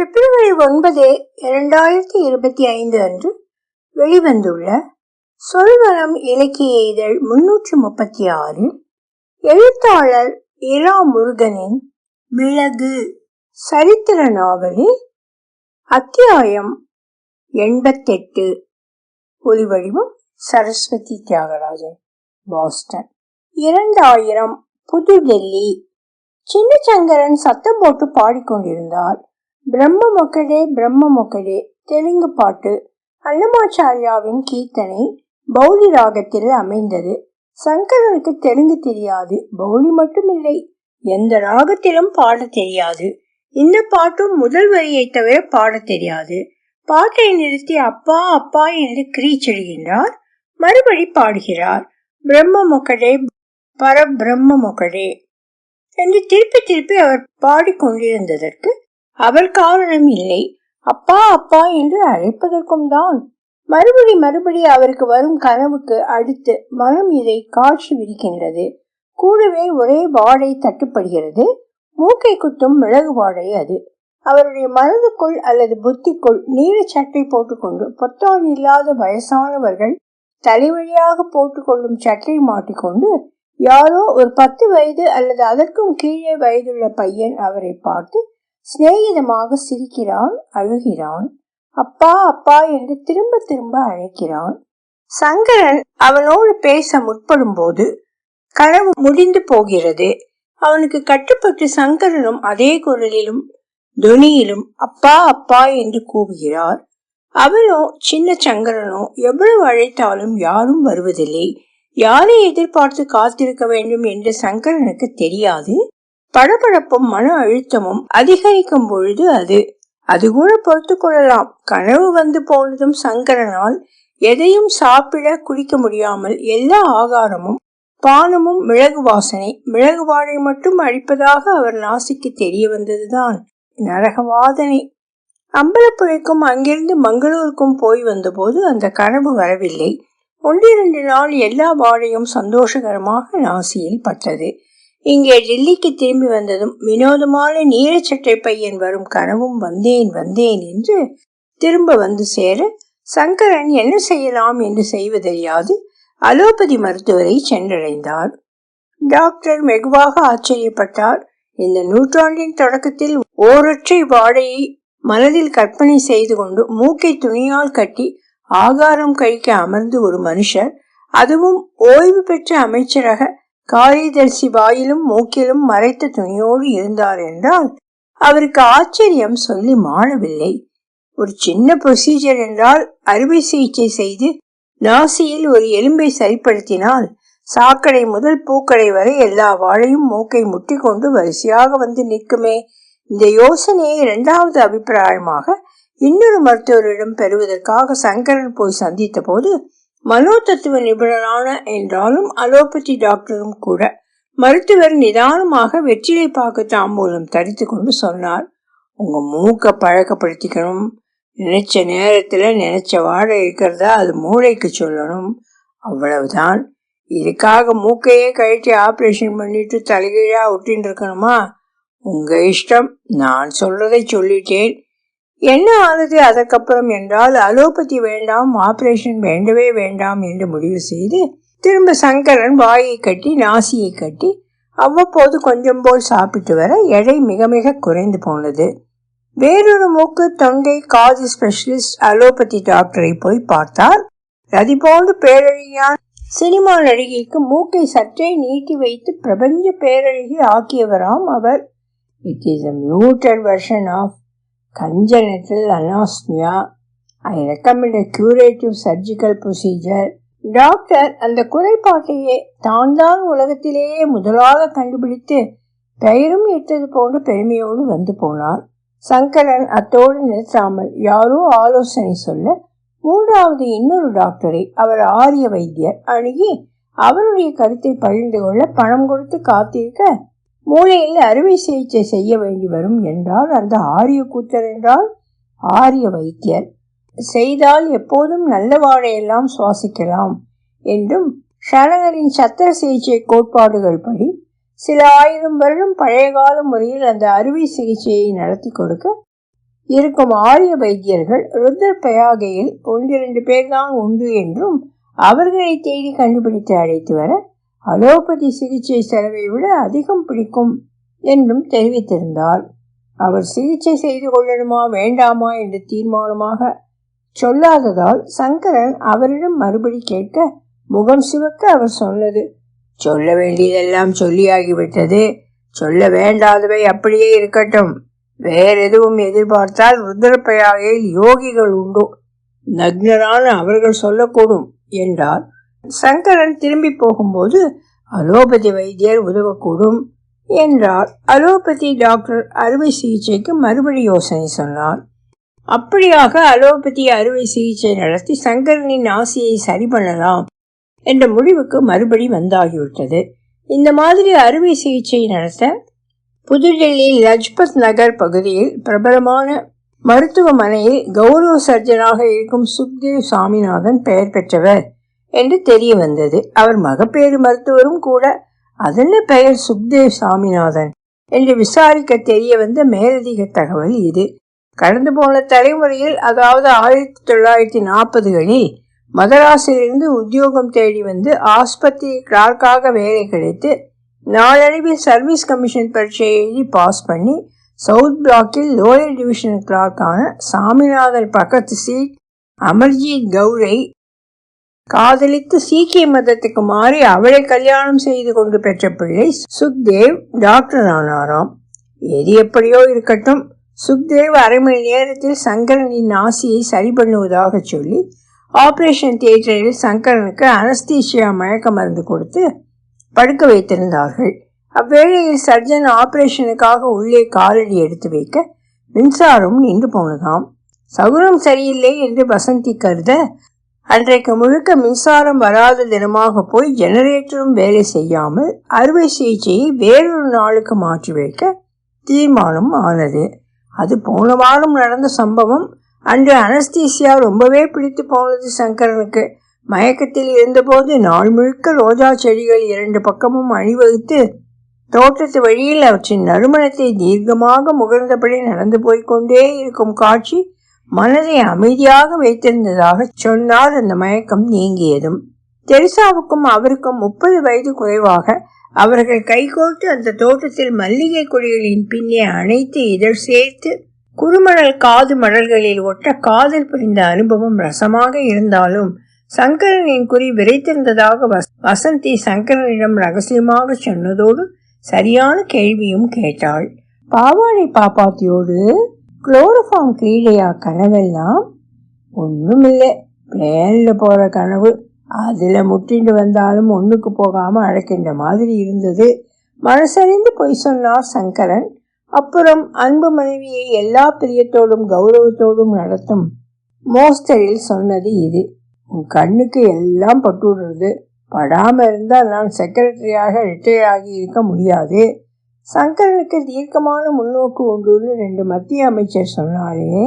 பிப்ரவரி ஒன்பது இரண்டாயிரத்தி இருபத்தி ஐந்து அன்று வெளிவந்துள்ள சொல்வனம் இலக்கிய இதழ் முன்னூற்றி முப்பத்தி ஆறு எழுத்தாளர் இரா முருகனின் மிளகு சரித்திர நாவலில் அத்தியாயம் எண்பத்தெட்டு ஒலிவடிவம் சரஸ்வதி தியாகராஜன் பாஸ்டன். இரண்டாயிரம் புதுடெல்லி. சின்னச்சங்கரன் சத்தம் போட்டு பாடிக்கொண்டிருந்தார். பிரம்ம மொக்கடே பிரம்ம மொக்கடே தெலுங்கு பாட்டு. அன்னமாச்சாரியாவின் கீர்த்தனை பௌலி ராகத்தில் அமைந்தது. சங்கரனுக்கு தெலுங்கு தெரியாது பௌலி மட்டுமில்லை. எந்த ராகத்திலும் பாட தெரியாது. இந்த பாட்டும் முதல் வரியை தவிர பாட தெரியாது. பாட்டை நிறுத்தி அப்பா அப்பா என்று கிரீச்செடுகின்றார் மறுபடி பாடுகிறார் பிரம்ம மொக்கடே பரபிரம்ம மொக்கடே என்று திருப்பி திருப்பி அவர் பாடிக்கொண்டிருந்ததற்கு அவர் காரணம் இல்லை. அப்பா அப்பா என்று அழைப்பதற்கும் தான். மறுபடி மறுபடி அவருக்கு வரும் கனவுக்கு அடுத்து மனம் இதை காட்சி விரிக்கின்றது. கூடவே ஒரே வாடை தட்டுப்படுகிறது. மூக்கை குத்தும் மிளகு வாடை அது. அவருடைய மனதுக்குள் அல்லது புத்திக்குள் நீல சட்டை போட்டுக்கொண்டு பொத்தான் இல்லாத வயசானவர்கள் தலைவழியாக போட்டுக்கொள்ளும் சட்டை மாட்டிக்கொண்டு யாரோ ஒரு பத்து வயது அல்லது அதற்கும் கீழே வயதுள்ள பையன் அவரை பார்த்து சிநேகிதமாக சிரிக்கிறான் அழுகிறான். அப்பா அப்பா என்று திரும்ப திரும்ப அழைக்கிறான். சங்கரன் அவனோடு பேச முற்படும் போது கனவு முடிந்து போகிறது. அவனுக்கு கட்டுப்பட்டு சங்கரனும் அதே குரலிலும் துனியிலும் அப்பா அப்பா என்று கூவுகிறார். அவனோ சின்ன சங்கரனோ எவ்வளவு அழைத்தாலும் யாரும் வருவதில்லை. யாரை எதிர்பார்த்து காத்திருக்க வேண்டும் என்று சங்கரனுக்கு தெரியாது. படபடப்பும் மன அழுத்தமும் அதிகரிக்கும் பொழுது அது. அது கூட பொறுத்து கொள்ளலாம். கனவு வந்து போனதும் சங்கரனால் எதையும் சாப்பிட குடிக்க முடியாமல் எல்லா ஆகாரமும் பானமும் மிளகு வாசனை மிளகு வாழை மட்டும் அழிப்பதாக அவர் நாசிக்கு தெரிய வந்ததுதான். நரகவாதனை. அம்பலப்புழைக்கும் அங்கிருந்து மங்களூருக்கும் போய் வந்தபோது அந்த கனவு வரவில்லை. ஒன்றிரண்டு நாள் எல்லா வாழையும் சந்தோஷகரமாக நாசியில் பட்டது. இங்கே டெல்லிக்கு திரும்பி வந்ததும் வினோதமான நீலச்சட்டை பையன் வரும் கனவும் வந்தேன் வந்தேன் என்று திரும்ப வந்து சேர சங்கரன் என்ன செய்யலாம் என்று செய்வதறியாது அலோபதி மருத்துவரை சென்றடைந்தார். டாக்டர் வெகுவாக ஆச்சரியப்பட்டார். இந்த நூற்றாண்டின் தொடக்கத்தில் ஓரொற்றை வாடையை மனதில் கற்பனை செய்து கொண்டு மூக்கை துணியால் கட்டி ஆகாரம் கழிக்க அமர்ந்து ஒரு மனுஷர் அதுவும் ஓய்வு பெற்ற அமைச்சராக காளிதர்சி வாயிலும் மூக்கிலும் மறைத்த துணியோடு இருந்தார் என்றால் அவருக்கு ஆச்சரியம் சொல்லி மாறவில்லை ஒரு சின்ன ப்ரொசீஜர் என்றால் அறுவை சிகிச்சை செய்து நாசியில் ஒரு எலும்பை சரிப்படுத்தினால் சாக்கடை முதல் பூக்கடை வரை எல்லா வாழையும் மூக்கை முட்டி கொண்டு வரிசையாக வந்து நிற்குமே. இந்த யோசனையை இரண்டாவது அபிப்பிராயமாக இன்னொரு மருத்துவரிடம் பெறுவதற்காக சங்கரன் போய் சந்தித்த போது மனோ தத்துவ நிபுணரான என்றாலும் அலோபதி டாக்டரும் கூட மருத்துவர் நிதானமாக வெற்றிலை பாக்கு தாம்பூலம் தரித்து கொண்டு சொன்னார். உங்க மூக்க பழக்கப்படுத்திக்கணும். நினைச்ச நேரத்துல நினைச்ச வாழை இருக்கிறதா அது மூளைக்கு சொல்லணும். அவ்வளவுதான். இதுக்காக மூக்கையே கழட்டி ஆப்ரேஷன் பண்ணிட்டு தலைகீழா ஒட்டின்னு இருக்கணுமா? உங்க இஷ்டம். நான் சொல்றதை சொல்லிட்டேன். என்ன ஆனது? அதற்கப்புறம் என்றால் அலோபதி வேண்டாம் ஆபரேஷன் வேண்டவே வேண்டாம் என்று முடிவு செய்து திரும்ப சங்கரன் வாயை கட்டி நாசியை கட்டி அவ்வப்போது கொஞ்சம் போல் சாப்பிட்டு வர எடை மிக மிக குறைந்து போனது. வேறொரு மூக்கு தொண்டை காது ஸ்பெஷலிஸ்ட் அலோபதி டாக்டரை போய் பார்த்தார். ரதி போன்று பேரழியான் சினிமா நடிகைக்கு மூக்கை சற்றே நீட்டி வைத்து பிரபஞ்ச பேரழகி ஆக்கியவராம் அவர். It is a mutated version of congenital anosmia. I recommend a curative surgical procedure. Doctor அந்த குறைபாட்டையே தான் தான் உலகத்திலேயே முதலாக கண்டுபிடித்து பெயரும் இட்டது போன்ற பெருமையோடு வந்து போனார் சங்கரன் அத்தோடு நிறுத்தாமல் யாரோ ஆலோசனை சொல்ல மூன்றாவது இன்னொரு டாக்டரை அவர் ஆரிய வைத்தியர் அணுகி அவருடைய கருத்தை பகிர்ந்து கொள்ள பணம் கொடுத்து காத்திருக்க மூளையில் அறுவை சிகிச்சை செய்ய வேண்டி வரும் என்றால் அந்த ஆரிய கூத்தர் என்றால் ஆரிய வைத்தியர் செய்தால் எப்போதும் நல்ல வாழையெல்லாம் சுவாசிக்கலாம் என்றும் ஷனகரின் சத்திர சிகிச்சை கோட்பாடுகள் படி சில ஆயிரம் வருடம் பழைய கால முறையில் அந்த அறுவை சிகிச்சையை நடத்தி கொடுக்க இருக்கும் ஆரிய வைத்தியர்கள் ருத்ர பிரயாகையில் ஒன்றிரண்டு பேர்தான் உண்டு என்றும் அவர்களை தேடி கண்டுபிடித்து அழைத்து வர அலோபதி சிகிச்சை செலவை விட அதிகம் பிடிக்கும் என்றும் தெரிவித்திருந்தார். அவர் சிகிச்சை செய்து கொள்ளணுமா வேண்டாமா என்று தீர்மானமாக சொல்லாததால் சங்கரன் அவரிடம் மறுபடி கேட்க முகம் சிவக்க அவர் சொன்னது. சொல்ல வேண்டியதெல்லாம் சொல்லியாகிவிட்டது. சொல்ல வேண்டாதவை அப்படியே இருக்கட்டும். வேற எதுவும் எதிர்பார்த்தால் ருத்ரப்பயாகையில் யோகிகள் உண்டு. நக்னரான அவர்கள் சொல்லக்கூடும் என்றார். சங்கரன் திரும்பி போகும்போது அலோபதி வைத்தியர் உதவக்கூடும் என்றார் அலோபதி டாக்டர் அறுவை சிகிச்சைக்கு மறுபடி யோசனை சொன்னார். அப்படியாக அலோபதி அறுவை சிகிச்சை நடத்தி சங்கரனின் ஆசையை சரி பண்ணலாம் என்ற முடிவுக்கு மறுபடி வந்தாகிவிட்டது. இந்த மாதிரி அறுவை சிகிச்சை நடத்த புதுடெல்லி லஜ்பத் நகர் பகுதியில் பிரபலமான மருத்துவமனையில் கௌரவ சர்ஜனாக இருக்கும் சுக்தேவ் சாமிநாதன் பெயர் பெற்றவர். என்று தெரிய வந்தது. அவர் மகப்பேறு மருத்துவரும் கூட. அதென்ன பெயர் சுக்தேவ் சாமிநாதன் என்று விசாரிக்க தெரிய வந்த மேலதிக தகவல் இது. கடந்து போன தலைமுறையில் அதாவது ஆயிரத்தி தொள்ளாயிரத்தி நாற்பதுகளில் மதராசிலிருந்து உத்தியோகம் தேடி வந்து ஆஸ்பத்திரி கிளார்க்காக வேலை கிடைத்து நாளடைவில் சர்வீஸ் கமிஷன் பரீட்சையை எழுதி பாஸ் பண்ணி சவுத் பிளாக்கில் லோயர் டிவிஷன் கிளார்க்கான சாமிநாதன் பக்கத்து சீட் அமர்ஜீத் கௌரை காதலித்து சீக்கிய மதத்துக்கு மாறி அவளை கல்யாணம் செய்து கொண்டு பெற்ற பிள்ளை சுக்தேவ் டாக்டர் ஆனாராம் எது எப்படியோ இருக்கட்டும் சுக்தேவ் அரை மணி நேரத்தில் சங்கரனின் ஆசியை சரி பண்ணுவதாக சொல்லி ஆபரேஷன் தியேட்டரில் சங்கரனுக்கு அனஸ்தீஷியா மயக்க மருந்து கொடுத்து படுக்க வைத்திருந்தார்கள். அவ்வேளையில் சர்ஜன் ஆபரேஷனுக்காக உள்ளே காலடி எடுத்து வைக்க மின்சாரம் நின்று போனதாம். சகுனம் சரியில்லை என்று வசந்தி கருத அன்றைக்கு முழுக்க மின்சாரம் வராத தினமாக போய் ஜெனரேட்டரும் வேலை செய்யாமல் அறுவை சிகிச்சையை வேறொரு நாளுக்கு மாற்றி வைக்க தீர்மானம் ஆனது. அது போன வாரம் நடந்த சம்பவம். அன்று அனஸ்தீசியா ரொம்பவே பிடித்து போனது சங்கரனுக்கு. மயக்கத்தில் இருந்தபோது நாள் முழுக்க ரோஜா செடிகள் இரண்டு பக்கமும் அணிவகுத்து தோட்டத்து வழியில் அவற்றின் நறுமணத்தை தீர்க்கமாக முகர்ந்தபடி நடந்து போய்கொண்டே இருக்கும் காட்சி மனதை அமைதியாக வைத்திருந்ததாக சொன்னார் அந்த மயக்கம் நீங்கியதும் தெரிசாவுக்கும் அவருக்கும் முப்பது வயது குறைவாக அவர்கள் கைகோர்த்து அந்த தோட்டத்தில் மல்லிகை கொடிகளின் பின்னே அனைத்து இதழ் சேர்த்து குறுமணல் காது மடல்களில் ஒட்ட காதல் புரிந்த அனுபவம் ரசமாக இருந்தாலும் சங்கரனின் குறி விரைத்திருந்ததாக வசந்தி சங்கரனிடம் ரகசியமாக சொன்னதோடு சரியான கேள்வியும் கேட்டாள். பாவாடை பாப்பாத்தியோடு குளோரோஃபார்ம் கீழையா கனவெல்லாம் ஒன்றுமில்லை பிளேனில் போகிற கனவு அதில் முட்டிண்டு வந்தாலும் ஒன்றுக்கு போகாமல் அழைக்கின்ற மாதிரி இருந்தது. மனசறிந்து பொய் சொன்னார் சங்கரன். அப்புறம் அன்பு மனைவியை எல்லா பிரியத்தோடும் கௌரவத்தோடும் நடத்தும் மோஸ்டரில் சொன்னது இது. உன் கண்ணுக்கு எல்லாம் பட்டுடுறது. படாமல் இருந்தால் நான் செக்ரட்டரியாக ரிட்டையர் ஆகி இருக்க முடியாது. சங்கரனுக்கு தீர்க்கமான முன்னோக்கு உண்டுன்னு ரெண்டு மத்திய அமைச்சர் சொன்னாலே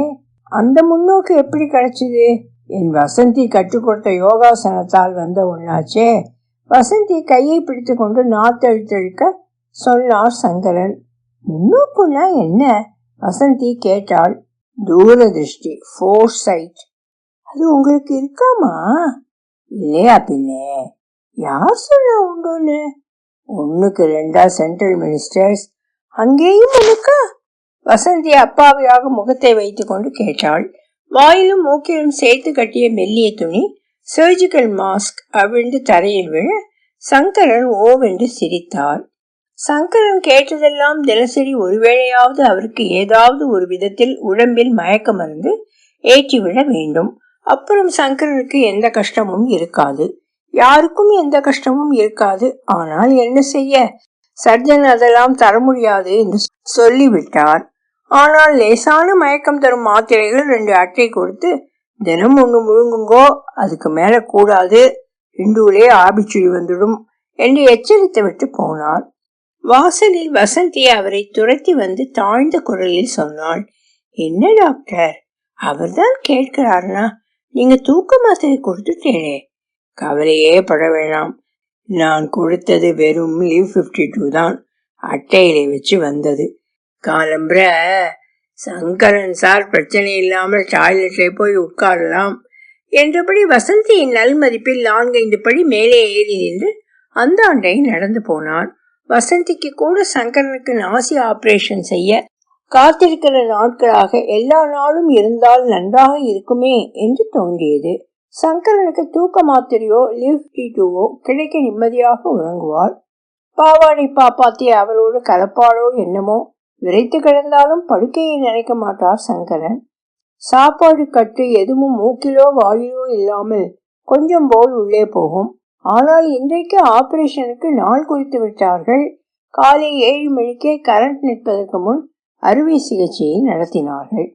அந்த முன்னோக்கு எப்படி கிடைச்சிது? என் வசந்தி கற்றுக் கொடுத்த யோகாசனத்தால் வந்த ஒன்னாச்சே வசந்தி கையை பிடித்து கொண்டு நாத்தழுத்தழுக்க சொன்னார் சங்கரன். முன்னோக்குன்னா என்ன? வசந்தி கேட்டாள். தூரதிருஷ்டி ஃபோர் சைட் அது உங்களுக்கு இருக்காமா? இல்லையா பின்னே? யார் சொல்ல உண்டுன்னு? ஒண்ணுக்கு ரெண்டா சென்ட்ரல் மினிஸ்டர்ஸ் அங்கேயும் ஒண்ணுக்கா? வசந்தி அப்பாவியாக முகத்தை வைத்து கொண்டு கேட்டாள். வாயிலும் மூக்கிலும் சேர்த்து கட்டிய மெல்லிய துணி சர்ஜிக்கல் மாஸ்க் அவிழ்ந்து தரையில் விழ சங்கரன் ஓவென்று சிரித்தார். சங்கரன் கேட்டதெல்லாம் தினசரி ஒருவேளையாவது அவருக்கு ஏதாவது ஒரு விதத்தில் உடம்பில் மயக்க மருந்து ஏற்றிவிட வேண்டும். அப்புறம் சங்கரனுக்கு எந்த கஷ்டமும் இருக்காது. யாருக்கும் எந்த கஷ்டமும் இருக்காது. ஆனால் என்ன செய்ய? சர்ஜன் அதெல்லாம் தர முடியாது என்று சொல்லிவிட்டார். ஆனால் லேசான மயக்கம் தரும் மாத்திரைகள் ரெண்டு அட்டை கொடுத்து தினம் ஒண்ணு முழுங்குங்கோ அதுக்கு மேல கூடாது. இண்டுவிலே ஆபிச்சுடி வந்துடும் என்று எச்சரித்து விட்டு போனார். வாசலில் வசந்தி அவரை துரத்தி வந்து தாழ்ந்த குரலில் சொன்னாள் என்ன டாக்டர்? அவர்தான் கேட்கிறாருனா? நீங்க தூக்க மாத்திரை கொடுத்துட்டேனே. கவலையே பட வேணாம். நான் கொடுத்தது வெறும் லீவ் ஃபிஃப்டி டூ தான். அட்டையில வச்சு வந்தது. காலம்புற சங்கரன் சார் பிரச்சனை இல்லாமல் டாய்லெட்ல போய் உட்காரலாம். என்றபடி வசந்தியின் நல்மதிப்பில் நான்கைந்து படி மேலே ஏறி நின்று அந்த ஆண்டை நடந்து போனான். வசந்திக்கு கூட சங்கரனுக்கு நாசி ஆபரேஷன் செய்ய காத்திருக்கிற நாட்களாக எல்லா நாளும் இருந்தால் நன்றாக இருக்குமே என்று தோன்றியது. சங்கரனுக்கு தூக்க மாத்திரையோ லிவ் டீட்டுவோ கிடைக்க நிம்மதியாக உறங்குவாள். பாவாடி பாப்பாத்தி அவளோடு கலப்பாளோ என்னமோ விரைத்து கிடந்தாலும் படுக்கையை நினைக்க மாட்டார் சங்கரன். சாப்பாடு கட்டு எதுவும் மூக்கிலோ வாயிலோ இல்லாமல் கொஞ்சம் போல் உள்ளே போகும். ஆனால் இன்றைக்கு ஆபரேஷனுக்கு நாள் குறித்து விட்டார்கள். காலை ஏழு மணிக்கே கரண்ட் நிற்பதற்கு முன் அறுவை சிகிச்சையை நடத்தினார்கள்.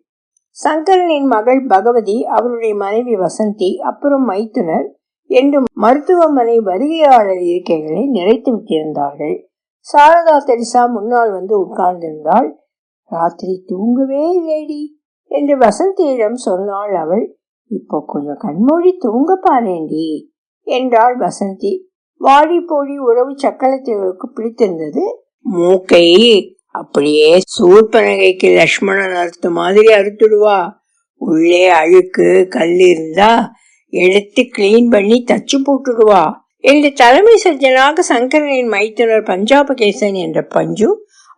சங்கரனின் மகள் பகவதி அவருடைய மனைவி வசந்தி அப்புறம் மைத்துனர் என்று மருத்துவமனை வருகையாளர் இருக்கைகளை நிறைத்து விட்டிருந்தார்கள். சாரதா தெரிசா முன்னால் வந்து உட்கார்ந்திருந்தாள். ராத்திரி தூங்கவே இல்லைடி என்று வசந்தியிடம் சொன்னாள் அவள். இப்போ கொஞ்சம் கண்மூடி தூங்க பாருண்டி என்றாள் வசந்தி. வாடி போடி உறவு சக்கலத்தேவருக்கு பிடித்திருந்தது. மூக்கை அப்படியே சூர்பனகைக்கு லக்ஷ்மணன் அறுத்த மாதிரி அறுத்துடுவா. உள்ளே அழுக்கு கல் இருந்தா எடுத்து கிளீன் பண்ணி தச்சு போட்டுடுவா. என்று தலைமை சர்ஜனாக சங்கரனின் மைத்துனர் பஞ்சாபகேசன் என்ற பஞ்சு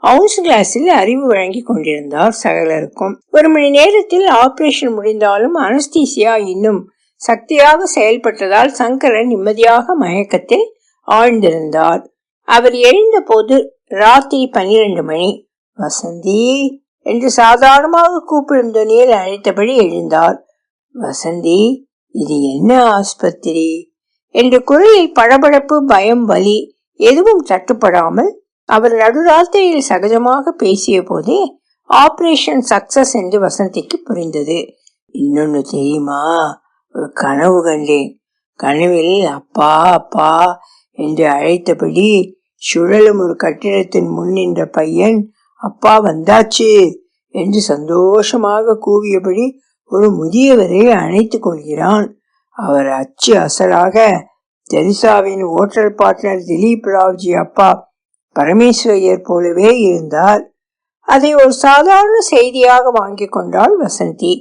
அவுன்ஸ் கிளாஸில் அறிவு வழங்கி கொண்டிருந்தார் சகலருக்கும். ஒரு மணி நேரத்தில் ஆபரேஷன் முடிந்தாலும் அனஸ்தீசியா இன்னும் சக்தியாக செயல்பட்டதால் சங்கரன் நிம்மதியாக மயக்கத்தில் ஆழ்ந்திருந்தார். அவர் எழுந்த போது ராத்திரி பன்னிரண்டு மணி. வசந்தி என்று சாதாரணமாக கூப்பிடும் துணியில் அழைத்தபடி எழுந்தார் வசந்தி இது என்ன ஆஸ்பத்திரி? என்று குரலில் படபடப்பு பயம் வலி எதுவும் தட்டுப்படாமல் அவர் நடுராத்திரியில் சகஜமாக பேசிய போதே ஆபரேஷன் சக்சஸ் என்று வசந்திக்கு புரிந்தது. இன்னொன்னு தெரியுமா? ஒரு கனவு கண்டேன். கனவில் அப்பா அப்பா என்று அழைத்தபடி சுழலும் ஒரு கட்டிடத்தின் முன் நின்ற பையன் அப்பா வந்தாச்சு என்று சந்தோஷமாக கூவியபடி ஒரு முதியவரை அணைத்து கொள்கிறான். அவர் அச்சு அசலாக தெரிசாவின் ஓட்டல் பார்ட்னர் திலீப் ராவ்ஜி அப்பா பரமேஸ்வரியர் போலவே இருந்தார். அதை ஒரு சாதாரண செய்தியாக வாங்கி கொண்டாள் வசந்தி.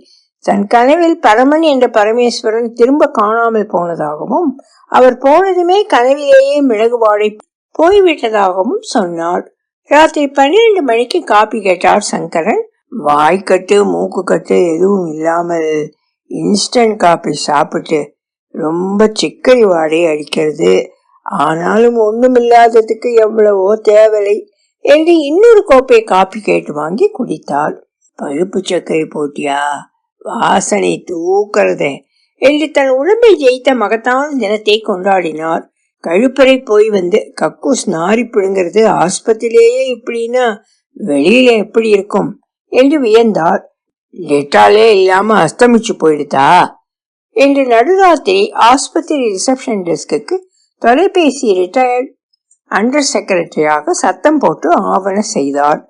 தன் கனவில் பரமன் என்ற பரமேஸ்வரன் திரும்ப காணாமல் போனதாகவும் அவர் போனதுமே கனவிலேயே மிளகுபாடை போய்விட்டதாகவும் சொன்னார் ராத்திரி பன்னிரண்டு மணிக்கு காப்பி கேட்டார் சங்கரன். வாய்க்கட்டு மூக்கு கட்டு எதுவும் இல்லாமல் இன்ஸ்டன்ட் காப்பி சாப்பிட்டு ரொம்ப சிக்கரி வாடை அடிக்கிறது. ஆனாலும் ஒண்ணுமில்லாததுக்கு எவ்வளவோ தேவலை என்று இன்னொரு கோப்பை காப்பி கேட்டு வாங்கி குடித்தாள். பழுப்பு சர்க்கரை போட்டியா? வாசனை தூக்கிறதே என்று தன் உடம்பை ஜெயித்த மகத்தான தினத்தை கொண்டாடினார். கழுப்பறை போய் வந்து கக்கூஸ் நாரி பிடுங்கிறது ஆஸ்பத்திரியிலேயே இப்படின்னா வெளியில எப்படி இருக்கும் என்று வியந்தார் லெட்டாலே இல்லாம அஸ்தமிச்சு போயிடுதா? என்று நடுராத்திரி ஆஸ்பத்திரி ரிசப்ஷன் டெஸ்க்கு தொலைபேசி ரிட்டையர்ட் அண்டர் செக்ரட்டரியாக சத்தம் போட்டு ஆவண செய்தார்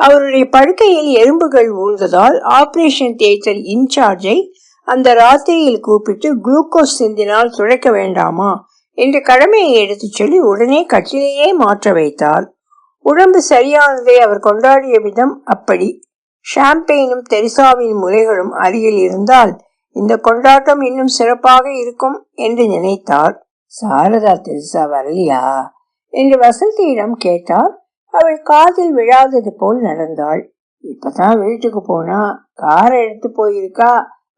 அவருடைய படுக்கையில் எறும்புகள் ஊழ்ந்ததால் ஆபரேஷன் தியேட்டர் இன்சார்ஜை அந்த ராத்திரியில் கூப்பிட்டு குளுக்கோஸ் சிந்தினால் துடைக்க வேண்டாமா? என்று கடமையை எடுத்துச் சொல்லி உடனே கட்டிலேயே மாற்ற வைத்தார் உடம்பு சரியானதை அவர் கொண்டாடிய விதம் அப்படி. ஷாம்பெயினும் தெரிசாவின் முறைகளும் அருகில் இருந்தால் இந்த கொண்டாட்டம் இன்னும் சிறப்பாக இருக்கும் என்று நினைத்தார் சாரதா தெரிசா வரலையா? என்று வசந்தியிடம் கேட்டார் அவள் காதில் விழாதது போல் நடந்தாள். இப்பதான் வீட்டுக்கு போனா காரை எடுத்து போயிருக்கா?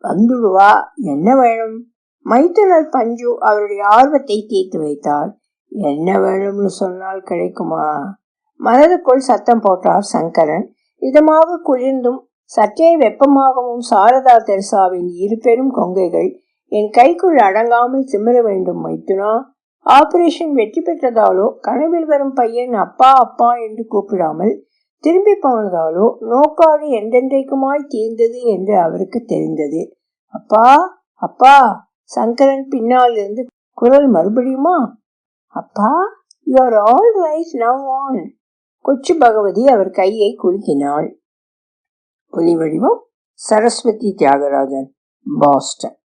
வந்துடுவா. என்ன வேணும்? மைத்துனர் பஞ்சு அவருடைய ஆர்வத்தை தீர்த்து வைத்தார். என்ன வேணும்னு சொன்னால் கிடைக்குமா? மனதுக்குள் சத்தம் போட்டார் சங்கரன். இதமாக குளிர்ந்தும் சற்றே வெப்பமாகவும் சாரதா தெரசாவின் இரு பெரும் கொங்கைகள் என் கைக்குள் அடங்காமல் திமிர வேண்டும் மைத்துனா. ஆபரேஷன் வெற்றி பெற்றதாலோ கனவில் வரும் பையன் அப்பா அப்பா என்று கூப்பிடாமல் திரும்பி போனதாலோ நோக்காடு என்றென்றைக்குமாய் தீர்ந்தது என்று அவருக்கு தெரிந்தது. அப்பா அப்பா! சங்கரன் பின்னால் இருந்து குரல் மறுபடியுமா? அப்பா you are all right now on Kochu Bhagavathi அவர் கையை குலுக்கினாள். ஒலி வடிவம்? சரஸ்வதி தியாகராஜன் பாஸ்டன்